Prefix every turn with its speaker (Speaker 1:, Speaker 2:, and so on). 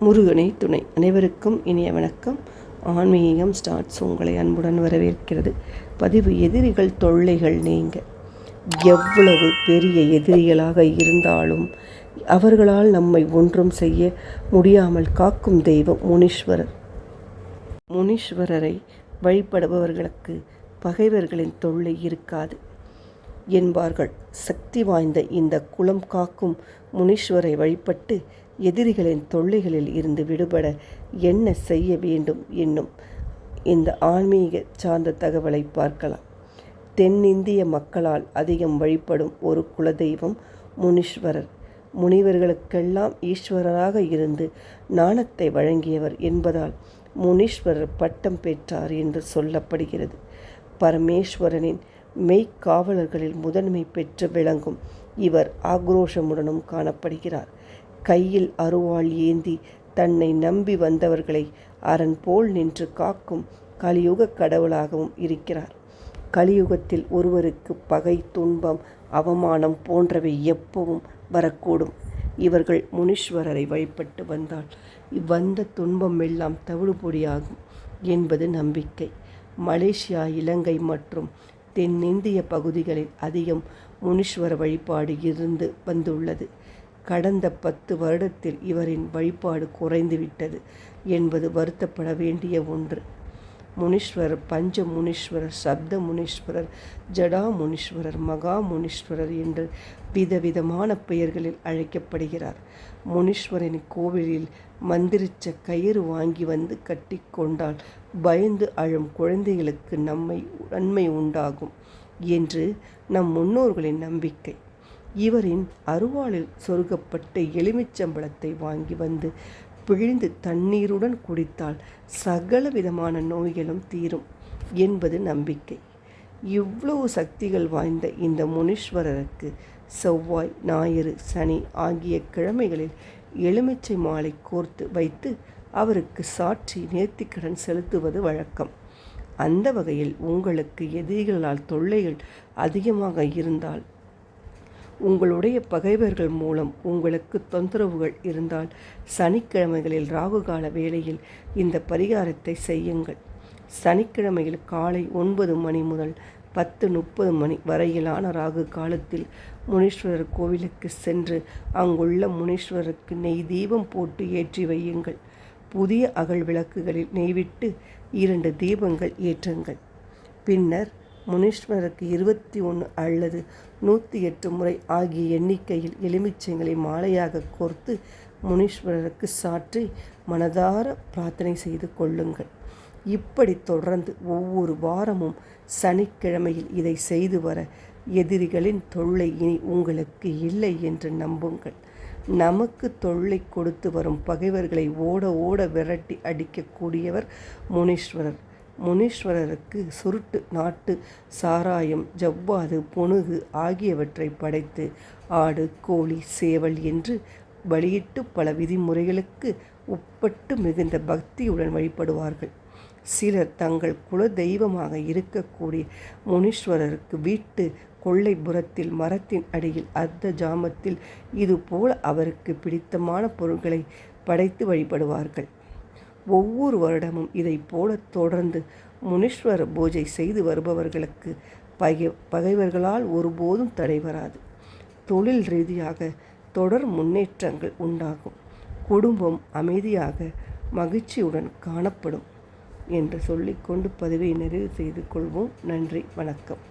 Speaker 1: முருகனை துணை. அனைவருக்கும் இனிய வணக்கம். ஆன்மீகம் ஸ்டார்ட்ஸ் உங்களை அன்புடன் வரவேற்கிறது. பதிவு எதிரிகள் தொல்லைகள் நீங்க. எவ்வளவு பெரிய எதிரிகளாக இருந்தாலும் அவர்களால் நம்மை ஒன்றும் செய்ய முடியாமல் காக்கும் தெய்வம் முனீஸ்வரர். முனீஸ்வரரை வழிபடுபவர்களுக்கு பகைவர்களின் தொல்லை இருக்காது. என்பார்கள். சக்தி வாய்ந்த இந்த குலம் காக்கும் முனீஸ்வரை வழிபட்டு எதிரிகளின் தொல்லைகளில் இருந்து விடுபட என்ன செய்ய வேண்டும் என்னும் இந்த ஆன்மீக சார்ந்த தகவலை பார்க்கலாம். தென்னிந்திய மக்களால் அதிகம் வழிபடும் ஒரு குலதெய்வம் முனீஸ்வரர். முனிவர்களுக்கெல்லாம் ஈஸ்வரராக இருந்து நாணத்தை வழங்கியவர் என்பதால் முனீஸ்வரர் பட்டம் பெற்றார் என்று சொல்லப்படுகிறது. பரமேஸ்வரனின் மெய்க்காவலர்களில் முதன்மை பெற்று விளங்கும் இவர் ஆக்ரோஷமுடனும் காணப்படுகிறார். கையில் அருவாள் ஏந்தி தன்னை நம்பி வந்தவர்களை அரண் போல் நின்று காக்கும் கலியுக கடவுளாகவும் இருக்கிறார். கலியுகத்தில் ஒருவருக்கு பகை துன்பம் அவமானம் போன்றவை எப்பவும் வரக்கூடும். இவர்கள் முனீஸ்வரரை வழிபட்டு வந்தால் இவ்வந்த துன்பம் எல்லாம் தவிடுபொடியாகும் என்பது நம்பிக்கை. மலேசியா இலங்கை மற்றும் தென்னிந்திய பகுதிகளில் அதிகம் முனீஸ்வர வழிபாடு இருந்து வந்துள்ளது. கடந்த பத்து வருடத்தில் இவரின் வழிபாடு குறைந்துவிட்டது என்பது வருத்தப்பட வேண்டிய ஒன்று. முனீஸ்வரர் பஞ்ச முனீஸ்வரர் சப்த முனீஸ்வரர் ஜடா முனீஸ்வரர் மகா முனீஸ்வரர் என்று விதவிதமான பெயர்களில் அழைக்கப்படுகிறார். முனீஸ்வரன் கோவிலில் மந்திரிச்ச கயிறு வாங்கி வந்து கட்டி கொண்டால் பயந்து அழும் குழந்தைகளுக்கு நம்மை நன்மை உண்டாகும் என்று நம் முன்னோர்களின் நம்பிக்கை. இவரின் அருவாளில் சொருகப்பட்ட எலுமிச்சம்பழத்தை வாங்கி வந்து பிழிந்து தண்ணீருடன் குடித்தால் சகல விதமான நோய்களும் தீரும் என்பது நம்பிக்கை. இவ்வளவு சக்திகள் வாய்ந்த இந்த முனீஸ்வரருக்கு செவ்வாய் ஞாயிறு சனி ஆகிய கிழமைகளில் எலுமிச்சை மாலை கோர்த்து வைத்து அவருக்கு சாட்சி நேர்த்திக்கடன் செலுத்துவது வழக்கம். அந்த வகையில் உங்களுக்கு எதிரிகளால் தொல்லைகள் அதிகமாக இருந்தால் உங்களுடைய பகைவர்கள் மூலம் உங்களுக்கு தொந்தரவுகள் இருந்தால் சனிக்கிழமைகளில் ராகுகால வேளையில் இந்த பரிகாரத்தை செய்யுங்கள். சனிக்கிழமையில் காலை ஒன்பது மணி முதல் பத்து முப்பது மணி வரையிலான ராகு காலத்தில் முனீஸ்வரர் கோவிலுக்கு சென்று அங்குள்ள முனீஸ்வரருக்கு நெய் தீபம் போட்டு ஏற்றி வையுங்கள். புதிய அகல் விளக்குகளில் நெய்விட்டு இரண்டு தீபங்கள் ஏற்றுங்கள். பின்னர் முனீஸ்வரருக்கு இருபத்தி ஒன்று அல்லது நூற்றி எட்டு முறை ஆகிய எண்ணிக்கையில் எலுமிச்சைகளை மாலையாக கோர்த்து முனீஸ்வரருக்கு சாற்றி மனதார பிரார்த்தனை செய்து கொள்ளுங்கள். இப்படி தொடர்ந்து ஒவ்வொரு வாரமும் சனிக்கிழமையில் இதை செய்து வர எதிரிகளின் தொல்லை இனி உங்களுக்கு இல்லை என்று நம்புங்கள். நமக்கு தொல்லை கொடுத்து வரும் பகைவர்களை ஓட ஓட விரட்டி அடிக்கக்கூடியவர் முனீஸ்வரர் முனீஸ்வரருக்கு சுருட்டு நாட்டு சாராயம் ஜவ்வாது புனுகு ஆகியவற்றை படைத்து ஆடு கோழி சேவல் என்று வழியிட்டு பல விதிமுறைகளுக்கு உட்பட்டு மிகுந்த பக்தியுடன் வழிபடுவார்கள். சிலர் தங்கள் குல தெய்வமாக இருக்கக்கூடிய முனீஸ்வரருக்கு வீட்டு கொள்ளைப்புறத்தில் மரத்தின் அடியில் அர்த்த ஜாமத்தில் இதுபோல அவருக்கு பிடித்தமான பொருட்களை படைத்து வழிபடுவார்கள். ஒவ்வொரு வருடமும் இதை போல தொடர்ந்து முனீஸ்வர பூஜை செய்து வருபவர்களுக்கு பகை பகைவர்களால் ஒருபோதும் தடை வராது. தொழில் ரீதியாக தொடர் முன்னேற்றங்கள் உண்டாகும். குடும்பம் அமைதியாக மகிழ்ச்சியுடன் காணப்படும் என்று சொல்லிக்கொண்டு பதிவை நிறைவு செய்து கொள்வோம். நன்றி வணக்கம்.